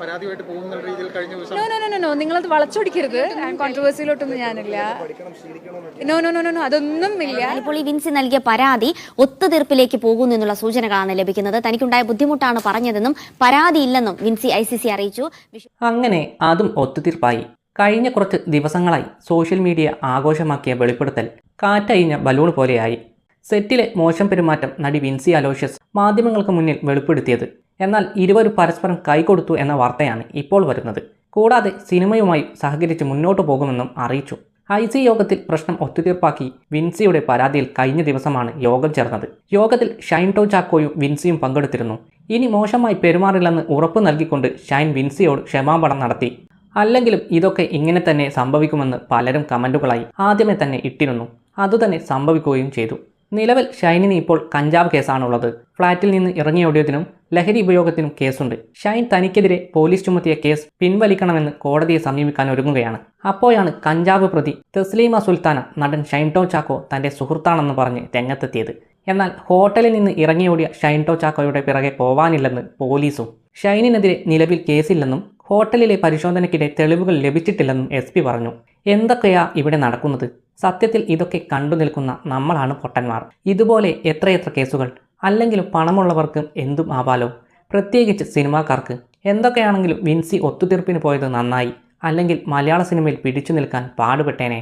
പരാതിയായിട്ട് പോകുന്ന രീതിയിൽ കഴിഞ്ഞ ദിവസം no no no no no നിങ്ങളത് വളച്ചൊടിക്കരുത്. കോൺട്രവേഴ്സിയിലോട്ടൊന്നും ഞാനില്ല. No no no no no അതൊന്നും ഇല്ല. ഇപ്പോൾ ഈ വിൻസി നൽകിയ പരാതി ഒത്തുതീർപ്പിലേക്ക് പോകുന്നു എന്നുള്ള സൂചനകളാണ് ലഭിക്കുന്നത്. തനിക്കുണ്ടായ ബുദ്ധിമുട്ടാണ് പറഞ്ഞതെന്നും പരാതിയില്ലെന്നും വിൻസി ഐ സി സി അറിയിച്ചു. അങ്ങനെ അതും ഒത്തുതീർപ്പായി. കഴിഞ്ഞ കുറച്ച് ദിവസങ്ങളായി സോഷ്യൽ മീഡിയ ആഘോഷമാക്കിയ വെളിപ്പെടുത്തൽ കാറ്റഴിഞ്ഞ ബലൂൺ പോലെയായി. സെറ്റിലെ മോശം പെരുമാറ്റം നടി വിൻസി അലോഷ്യസ് മാധ്യമങ്ങൾക്ക് മുന്നിൽ വെളിപ്പെടുത്തിയത്. എന്നാൽ ഇരുവരും പരസ്പരം കൈകൊടുത്തു എന്ന വാർത്തയാണ് ഇപ്പോൾ വരുന്നത്. കൂടാതെ സിനിമയുമായി സഹകരിച്ച് മുന്നോട്ടു പോകുമെന്നും അറിയിച്ചു. ഐ സി യോഗത്തിൽ പ്രശ്നം ഒത്തുതീർപ്പാക്കി വിൻസിയുടെ പരാതിയിൽ കഴിഞ്ഞ ദിവസമാണ് യോഗം ചേർന്നത്. യോഗത്തിൽ ഷൈൻ ടോ ചാക്കോയും വിൻസിയും പങ്കെടുത്തിരുന്നു. ഇനി മോശമായി പെരുമാറില്ലെന്ന് ഉറപ്പ് നൽകിക്കൊണ്ട് ഷൈൻ വിൻസിയോട് ക്ഷമാപണം നടത്തി. അല്ലെങ്കിലും ഇതൊക്കെ ഇങ്ങനെ തന്നെ സംഭവിക്കുമെന്ന് പലരും കമന്റുകളായി ആദ്യമേ തന്നെ ഇട്ടിരുന്നു. അതുതന്നെ സംഭവിക്കുകയും ചെയ്തു. നിലവിൽ ഷൈനിന് ഇപ്പോൾ കഞ്ചാവ് കേസാണുള്ളത്. ഫ്ളാറ്റിൽ നിന്ന് ഇറങ്ങിയോടിയതിനും ലഹരി ഉപയോഗത്തിനും കേസുണ്ട്. ഷൈൻ തനിക്കെതിരെ പോലീസ് ചുമത്തിയ കേസ് പിൻവലിക്കണമെന്ന് കോടതിയെ സമീപിക്കാൻ ഒരുങ്ങുകയാണ്. അപ്പോഴാണ് കഞ്ചാവ് പ്രതി തസ്ലീമ സുൽത്താന നടൻ ഷൈൻ ടോ ചാക്കോ തന്റെ സുഹൃത്താണെന്ന് പറഞ്ഞ് രംഗത്തെത്തിയത്. എന്നാൽ ഹോട്ടലിൽ നിന്ന് ഇറങ്ങിയോടിയ ഷൈൻ ടോ ചാക്കോയുടെ പിറകെ പോവാനില്ലെന്ന് പോലീസും. ഷൈനിനെതിരെ നിലവിൽ കേസില്ലെന്നും ഹോട്ടലിലെ പരിശോധനയ്ക്കിടെ തെളിവുകൾ ലഭിച്ചിട്ടില്ലെന്നും എസ് പി പറഞ്ഞു. എന്തൊക്കെയാ ഇവിടെ നടക്കുന്നത്? സത്യത്തിൽ ഇതൊക്കെ കണ്ടു നിൽക്കുന്ന നമ്മളാണ് പൊട്ടന്മാർ. ഇതുപോലെ എത്രയെത്ര കേസുകൾ? അല്ലെങ്കിലും പണമുള്ളവർക്കും എന്തും ആവാലോ? പ്രത്യേകിച്ച് സിനിമാക്കാർക്ക്. എന്തൊക്കെയാണെങ്കിലും വിൻസി ഒത്തുതീർപ്പിന് പോയത് നന്നായി. അല്ലെങ്കിൽ മലയാള സിനിമയിൽ പിടിച്ചു നിൽക്കാൻ പാടുപെട്ടേനെ.